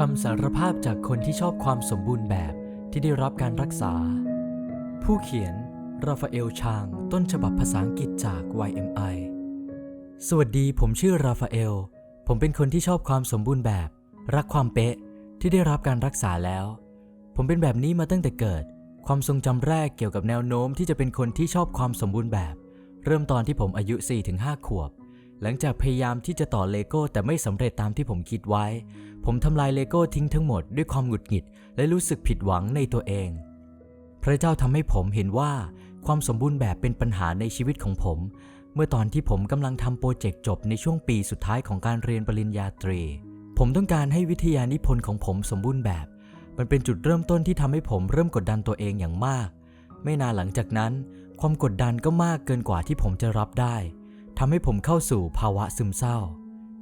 คำสารภาพจากคนที่ชอบความสมบูรณ์แบบที่ได้รับการรักษา ผู้เขียน ราฟาเอลชาง ต้นฉบับภาษาอังกฤษจาก YMI สวัสดีผมชื่อราฟาเอล ผมเป็นคนที่ชอบความสมบูรณ์แบบ รักความเป๊ะที่ได้รับการรักษาแล้ว ผมเป็นแบบนี้มาตั้งแต่เกิด ความทรงจำแรกเกี่ยวกับแนวโน้มที่จะเป็นคนที่ชอบความสมบูรณ์แบบ เริ่มตอนที่ผมอายุ 4-5 ขวบ หลังจากพยายามที่จะต่อเลโก้แต่ไม่สำเร็จตามที่ผมคิดไว้ ผมทำลายเลโก้ทิ้งทั้งหมดด้วยความหงุดหงิด และรู้สึกผิดหวังในตัวเอง พระเจ้าทำให้ผมเห็นว่า ความสมบูรณ์แบบเป็นปัญหาในชีวิตของผม เมื่อตอนที่ผมกำลังทำโปรเจกต์จบในช่วงปีสุดท้ายของการเรียนปริญญาตรี ผมต้องการให้วิทยานิพนธ์ของผมสมบูรณ์แบบ มันเป็นจุดเริ่มต้นที่ทำให้ผมเริ่มกดดันตัวเองอย่างมาก ไม่นานหลังจากนั้น ความกดดันก็มากเกินกว่าที่ผมจะรับได้ ทำให้ผมเข้าสู่ภาวะซึมเศร้า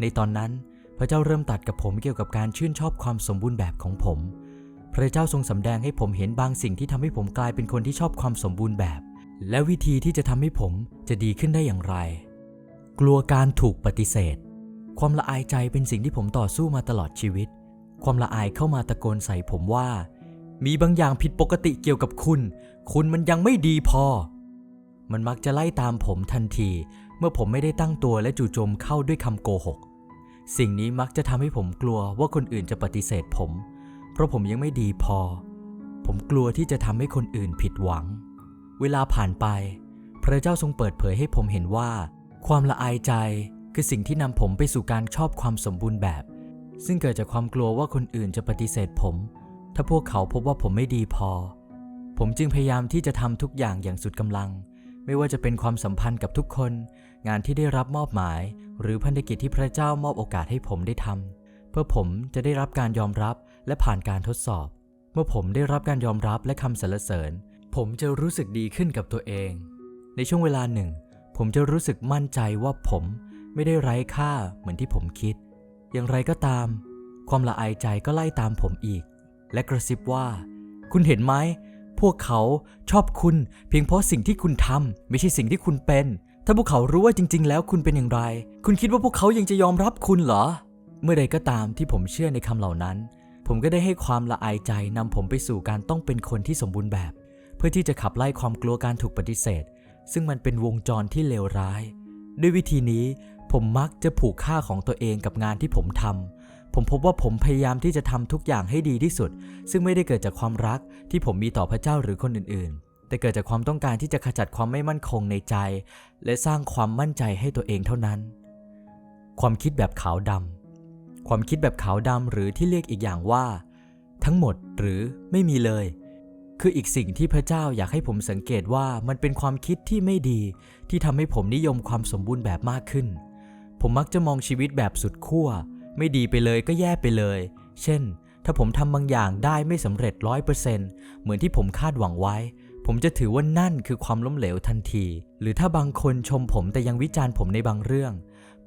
ในตอนนั้นพระเจ้าเริ่มตัดกับผมเกี่ยวกับการชื่นชอบความสมบูรณ์แบบของผม พระเจ้าทรงสำแดงให้ผมเห็นบางสิ่งที่ทำให้ผมกลายเป็นคนที่ชอบความสมบูรณ์แบบ และวิธีที่จะทำให้ผมจะดีขึ้นได้อย่างไร กลัวการถูกปฏิเสธ ความละอายใจเป็นสิ่งที่ผมต่อสู้มาตลอดชีวิต ความละอายเข้ามาตะโกนใส่ผมว่า มีบางอย่างผิดปกติเกี่ยวกับคุณ คุณมันยังไม่ดีพอ มันมักจะไล่ตามผมทันที เมื่อผมไม่ได้ตั้งตัวและจู่โจมเข้าด้วยคำโกหก สิ่งนี้มักจะทำให้ผมกลัวว่าคนอื่นจะปฏิเสธผม เพราะผมยังไม่ดีพอ ผมกลัวที่จะทำให้คนอื่นผิดหวัง เวลาผ่านไป พระเจ้าทรงเปิดเผยให้ผมเห็นว่า ความละอายใจคือสิ่งที่นำผมไปสู่การชอบความสมบูรณ์แบบ ซึ่งเกิดจากความกลัวว่าคนอื่นจะปฏิเสธผม ถ้าพวกเขาพบว่าผมไม่ดีพอ ผมจึงพยายามที่จะทำทุกอย่างอย่างสุดกำลัง ไม่ว่าจะเป็นความสัมพันธ์กับทุกคน งานที่ได้รับมอบหมาย หรือพันธกิจที่พระเจ้ามอบโอกาสให้ผมได้ทำเพื่อผมจะได้รับการยอมรับและผ่านการทดสอบ เมื่อผมได้รับการยอมรับและคำสรรเสริญ ผมจะรู้สึกดีขึ้นกับตัวเอง ในช่วงเวลาหนึ่ง ผมจะรู้สึกมั่นใจว่าผมไม่ได้ไร้ค่าเหมือนที่ผมคิด อย่างไรก็ตาม ความละอายใจก็ไล่ตามผมอีก และกระซิบว่า คุณเห็นไหมพวกเขาชอบคุณเพียงเพราะสิ่งที่คุณทำไม่ใช่สิ่งที่คุณเป็น ถ้าพวกเขารู้ว่าจริง ๆ แล้วคุณเป็นอย่างไร คุณคิดว่าพวกเขายังจะยอมรับคุณเหรอ เมื่อใดก็ตามที่ผมเชื่อในคำเหล่านั้น ผมก็ได้ให้ความละอายใจนำผมไปสู่การต้องเป็นคนที่สมบูรณ์แบบ เพื่อที่จะขับไล่ความกลัวการถูกปฏิเสธ ซึ่งมันเป็นวงจรที่เลวร้าย ด้วยวิธีนี้ ผมมักจะผูกค่าของตัวเองกับงานที่ผมทำผมพบว่าผมพยายามที่จะทำทุกอย่างให้ดีที่สุด ซึ่งไม่ได้เกิดจากความรักที่ผมมีต่อพระเจ้าหรือคนอื่นๆ แต่เกิดจากความต้องการที่จะขจัดความไม่มั่นคงในใจ และสร้างความมั่นใจให้ตัวเองเท่านั้น ความคิดแบบขาวดำความคิดแบบขาวดำหรือที่เรียกอีกอย่างว่า ทั้งหมดหรือไม่มีเลย คืออีกสิ่งที่พระเจ้าอยากให้ผมสังเกตว่ามันเป็นความคิดที่ไม่ดี ที่ทำให้ผมนิยมความสมบูรณ์แบบมากขึ้น ผมมักจะมองชีวิตแบบสุดขั้วไม่ดีไปเลยก็แย่ไปเลย เช่น ถ้าผมทำบางอย่างได้ไม่สำเร็จร้อยเปอร์เซ็นต์เหมือนที่ผมคาดหวังไว้ ผมจะถือว่านั่นคือความล้มเหลวทันที หรือถ้าบางคนชมผมแต่ยังวิจารณ์ผมในบางเรื่อง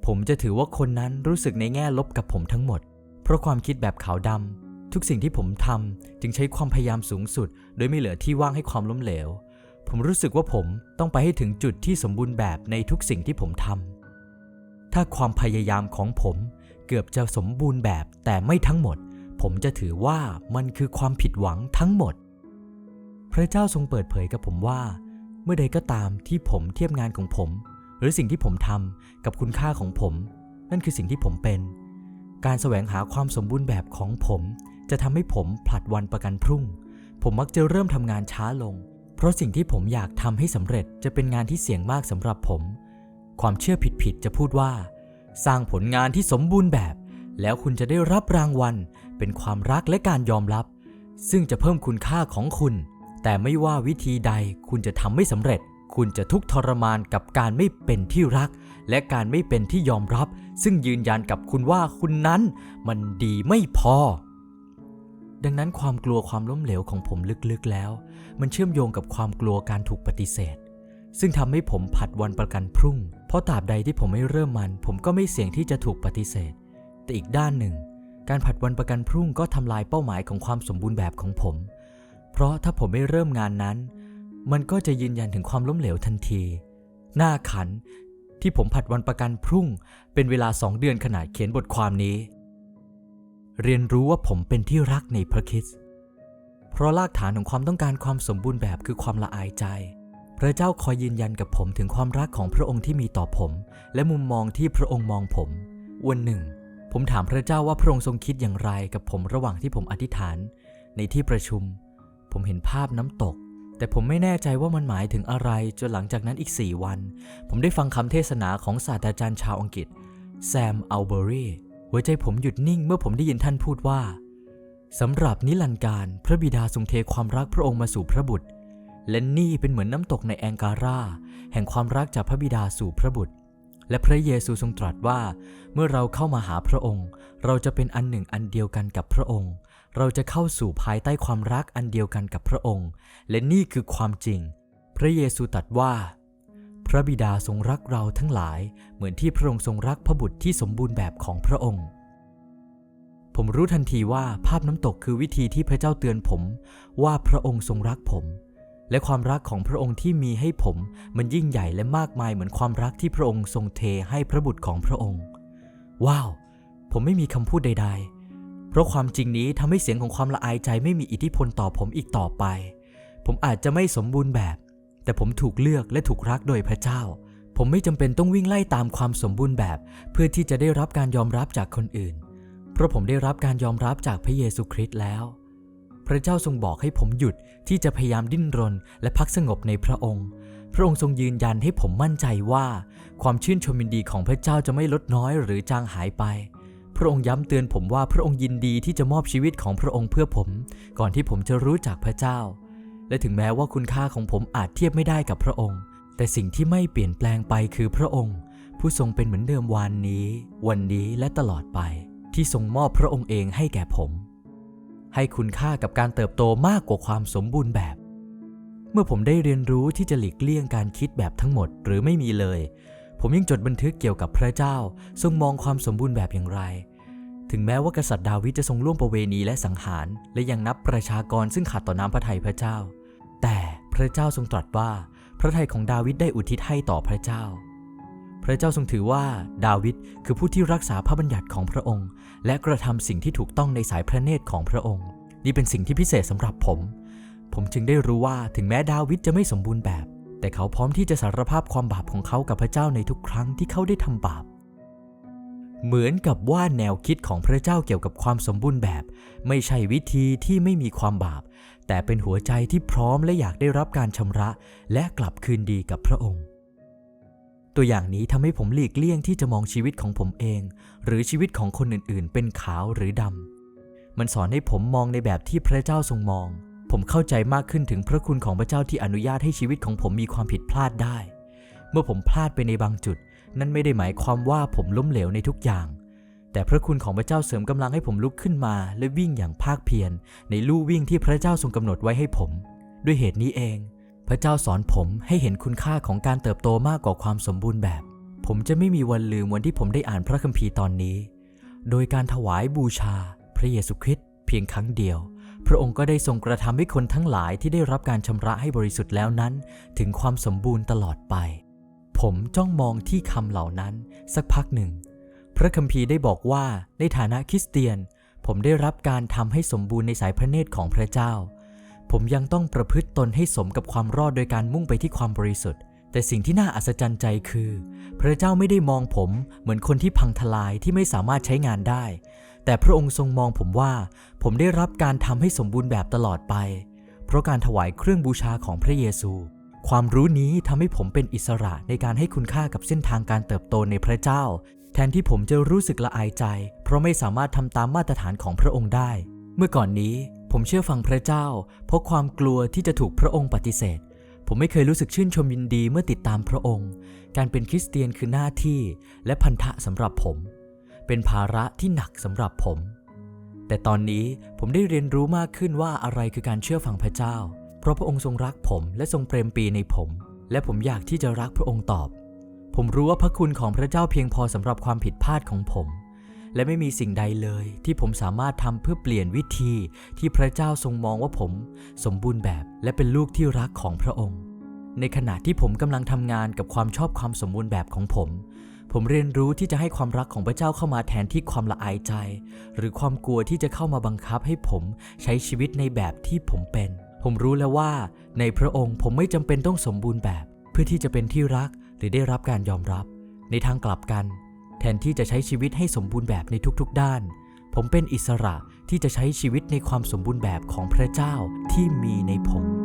ผมจะถือว่าคนนั้นรู้สึกในแง่ลบกับผมทั้งหมด เพราะความคิดแบบขาวดำทุกสิ่งที่ผมทำจึงใช้ความพยายามสูงสุด โดยไม่เหลือที่ว่างให้ความล้มเหลว ผมรู้สึกว่าผมต้องไปให้ถึงจุดที่สมบูรณ์แบบในทุกสิ่งที่ผมทำถ้าความพยายามของผมเกือบจะสมบูรณ์แบบแต่ไม่ทั้งหมด ผมจะถือว่ามันคือความผิดหวังทั้งหมด พระเจ้าทรงเปิดเผยกับผมว่า เมื่อใดก็ตามที่ผมเทียบงานของผม หรือสิ่งที่ผมทำกับคุณค่าของผม นั่นคือสิ่งที่ผมเป็น การแสวงหาความสมบูรณ์แบบของผม จะทำให้ผมผลัดวันประกันพรุ่ง ผมมักจะเริ่มทำงานช้าลง เพราะสิ่งที่ผมอยากทำให้สำเร็จจะเป็นงานที่เสี่ยงมากสำหรับผม ความเชื่อผิดๆจะพูดว่า สร้างผลงานที่สมบูรณ์แบบ แล้วคุณจะได้รับรางวัล เป็นความรักและการยอมรับ ซึ่งจะเพิ่มคุณค่าของคุณ แต่ไม่ว่าวิธีใดคุณจะทำไม่สำเร็จ คุณจะทุกข์ทรมานกับการไม่เป็นที่รัก และการไม่เป็นที่ยอมรับ ซึ่งยืนยันกับคุณว่าคุณนั้น มันดีไม่พอ ดังนั้นความกลัวความล้มเหลวของผมลึกๆแล้ว มันเชื่อมโยงกับความกลัวการถูกปฏิเสธ ซึ่งทำให้ผมผัดวันประกันพรุ่ง เพราะตราบใดที่ผมไม่เริ่มมัน ผมก็ไม่เสี่ยงที่จะถูกปฏิเสธ แต่อีกด้านหนึ่ง การผัดวันประกันพรุ่งก็ทำลายเป้าหมายของความสมบูรณ์แบบของผม เพราะถ้าผมไม่เริ่มงานนั้น มันก็จะยืนยันถึงความล้มเหลวทันที หน้าขันที่ผมผัดวันประกันพรุ่ง เป็นเวลาสองเดือนขนาดเขียนบทความนี้ เรียนรู้ว่าผมเป็นที่รักในพระคริสต์เพราะรากฐานของความต้องการความสมบูรณ์แบบคือความละอายใจ พระเจ้าคอยยืนยันกับผมถึงความรักของพระองค์ที่มีต่อผม และมุมมองที่พระองค์มองผม วันหนึ่ง ผมถามพระเจ้าว่าพระองค์ทรงคิดอย่างไรกับผมระหว่างที่ผมอธิษฐาน ในที่ประชุม ผมเห็นภาพน้ำตก แต่ผมไม่แน่ใจว่ามันหมายถึงอะไรจนหลังจากนั้นอีก 4 วัน ผมได้ฟังคำเทศนาของศาสตราจารย์ชาวอังกฤษแซมอัลเบอรีหัวใจผมหยุดนิ่งเมื่อผมได้ยินท่านพูดว่าสำหรับนิรันการพระบิดาทรงเทความรักพระองค์มาสู่พระบุตร และนี่เป็นเหมือนน้ำตกในแองการาแห่งความรักจากพระบิดาสู่พระบุตร และพระเยซูทรงตรัสว่า เมื่อเราเข้ามาหาพระองค์ เราจะเป็นอันหนึ่งอันเดียวกันกับพระองค์ เราจะเข้าสู่ภายใต้ความรักอันเดียวกันกับพระองค์ และนี่คือความจริง พระเยซูตรัสว่า พระบิดาทรงรักเราทั้งหลายเหมือนที่พระองค์ทรงรักพระบุตรที่สมบูรณ์แบบของพระองค์ ผมรู้ทันทีว่าภาพน้ำตกคือวิธีที่พระเจ้าเตือนผม ว่าพระองค์ทรงรักผม และความรักของพระองค์ที่มีให้ผมมันยิ่งใหญ่และมากมายเหมือนความรักที่พระองค์ทรงเทให้พระบุตรของพระองค์ ว้าว ผมไม่มีคำพูดใด ๆ เพราะความจริงนี้ทำให้เสียงของความละอายใจไม่มีอิทธิพลต่อผมอีกต่อไป ผมอาจจะไม่สมบูรณ์แบบ แต่ผมถูกเลือกและถูกรักโดยพระเจ้า ผมไม่จำเป็นต้องวิ่งไล่ตามความสมบูรณ์แบบ เพื่อที่จะได้รับการยอมรับจากคนอื่น เพราะผมได้รับการยอมรับจากพระเยซูคริสต์แล้ว พระเจ้าทรงบอกให้ผมหยุดที่จะพยายามดิ้นรน และพักสงบในพระองค์พระองค์ทรงยืนยันให้ผมมั่นใจว่า ความชื่นชมยินดีของพระเจ้าจะไม่ลดน้อยหรือจางหายไป พระองค์ย้ำเตือนผมว่าพระองค์ยินดีที่จะมอบชีวิตของพระองค์เพื่อผม ก่อนที่ผมจะรู้จักพระเจ้า และถึงแม้ว่าคุณค่าของผมอาจเทียบไม่ได้กับพระองค์ แต่สิ่งที่ไม่เปลี่ยนแปลงไปคือพระองค์ ผู้ทรงเป็นเหมือนเดิมวันนี้ วันนี้และตลอดไป ที่ทรงมอบพระองค์เองให้แก่ผม ให้คุณค่ากับการเติบโตมากกว่าความสมบูรณ์แบบ เมื่อผมได้เรียนรู้ที่จะหลีกเลี่ยงการคิดแบบทั้งหมดหรือไม่มีเลยผมยังจดบันทึกเกี่ยวกับพระเจ้า ทรงมองความสมบูรณ์แบบอย่างไร ถึงแม้ว่ากษัตริย์ดาวิดจะทรงล่วงประเวณีและสังหาร และยังนับประชากรซึ่งขัดต่อน้ำพระทัยพระเจ้า แต่พระเจ้าทรงตรัสว่า พระทัยของดาวิดได้อุทิศให้ต่อพระเจ้า พระเจ้าทรงถือว่าดาวิดคือผู้ที่รักษาพระบัญญัติของพระองค์ และกระทำสิ่งที่ถูกต้องในสายพระเนตรของพระองค์ นี่เป็นสิ่งที่พิเศษสำหรับผม ผมจึงได้รู้ว่าถึงแม้ดาวิดจะไม่สมบูรณ์แบบ แต่เขาพร้อมที่จะสารภาพความบาปของเขากับพระเจ้าในทุกครั้งที่เขาได้ทำบาป เหมือนกับว่าแนวคิดของพระเจ้าเกี่ยวกับความสมบูรณ์แบบ ไม่ใช่วิธีที่ไม่มีความบาป แต่เป็นหัวใจที่พร้อมและอยากได้รับการชำระ และกลับคืนดีกับพระองค์ ตัวอย่างนี้ทำให้ผมหลีกเลี่ยงที่จะมองชีวิตของผมเอง หรือชีวิตของคนอื่นๆ เป็นขาวหรือดำมันสอนให้ผมมองในแบบที่พระเจ้าทรงมอง ผมเข้าใจมากขึ้นถึงพระคุณของพระเจ้าที่อนุญาตให้ชีวิตของผมมีความผิดพลาดได้ เมื่อผมพลาดไปในบางจุด นั่นไม่ได้หมายความว่าผมล้มเหลวในทุกอย่าง แต่พระคุณของพระเจ้าเสริมกำลังให้ผมลุกขึ้นมา และวิ่งอย่างภาคเพียรในลู่วิ่งที่พระเจ้าทรงกำหนดไว้ให้ผม ด้วยเหตุนี้เอง พระเจ้าสอนผมให้เห็นคุณค่าของการเติบโตมากกว่าความสมบูรณ์แบบ ผมจะไม่มีวันลืมวันที่ผมได้อ่านพระคัมภีร์ตอนนี้ โดยการถวายบูชา พระเยซูคริสต์เพียงครั้งเดียวพระองค์ก็ได้ทรงกระทำให้คนทั้งหลายที่ได้รับการชำระให้บริสุทธิ์แล้วนั้น ถึงความสมบูรณ์ตลอดไป ผมจ้องมองที่คำเหล่านั้นสักพักหนึ่ง พระคัมภีร์ได้บอกว่าในฐานะคริสเตียน ผมได้รับการทำให้สมบูรณ์ในสายพระเนตรของพระเจ้า ผมยังต้องประพฤติตนให้สมกับความรอดโดยการมุ่งไปที่ความบริสุทธิ์ แต่สิ่งที่น่าอัศจรรย์ใจคือ พระเจ้าไม่ได้มองผมเหมือนคนที่พังทลายที่ไม่สามารถใช้งานได้ แต่พระองค์ทรงมองผมว่า ผมได้รับการทำให้สมบูรณ์แบบตลอดไป เพราะการถวายเครื่องบูชาของพระเยซู ความรู้นี้ทำให้ผมเป็นอิสระในการให้คุณค่ากับเส้นทางการเติบโตในพระเจ้า แทนที่ผมจะรู้สึกละอายใจ เพราะไม่สามารถทำตามมาตรฐานของพระองค์ได้ เมื่อก่อนนี้ผมเชื่อฟังพระเจ้า เพราะความกลัวที่จะถูกพระองค์ปฏิเสธ ผมไม่เคยรู้สึกชื่นชมยินดีเมื่อติดตามพระองค์ การเป็นคริสเตียนคือหน้าที่ และพันธะสำหรับผม เป็นภาระที่หนักสำหรับผม แต่ตอนนี้ผมได้เรียนรู้มากขึ้นว่าอะไรคือการเชื่อฟังพระเจ้า เพราะพระองค์ทรงรักผมและทรงเปรมปีในผม และผมอยากที่จะรักพระองค์ตอบ ผมรู้ว่าพระคุณของพระเจ้าเพียงพอสำหรับความผิดพลาดของผม และไม่มีสิ่งใดเลย ที่ผมสามารถทำเพื่อเปลี่ยนวิธีที่พระเจ้าทรงมองว่าผม สมบูรณ์แบบและเป็นลูกที่รักของพระองค์ ในขณะที่ผมกำลังทำงานกับความชอบความสมบูรณ์แบบของผมผมเรียนรู้ที่จะให้ความรักของพระเจ้าเข้ามาแทนที่ความละอายใจ หรือความกลัวที่จะเข้ามาบังคับให้ผมใช้ชีวิตในแบบที่ผมเป็น ผมรู้แล้วว่า ในพระองค์ผมไม่จำเป็นต้องสมบูรณ์แบบ เพื่อที่จะเป็นที่รักหรือได้รับการยอมรับ ในทางกลับกัน แทนที่จะใช้ชีวิตให้สมบูรณ์แบบในทุกๆ ด้าน ผมเป็นอิสระที่จะใช้ชีวิตในความสมบูรณ์แบบของพระเจ้าที่มีในผม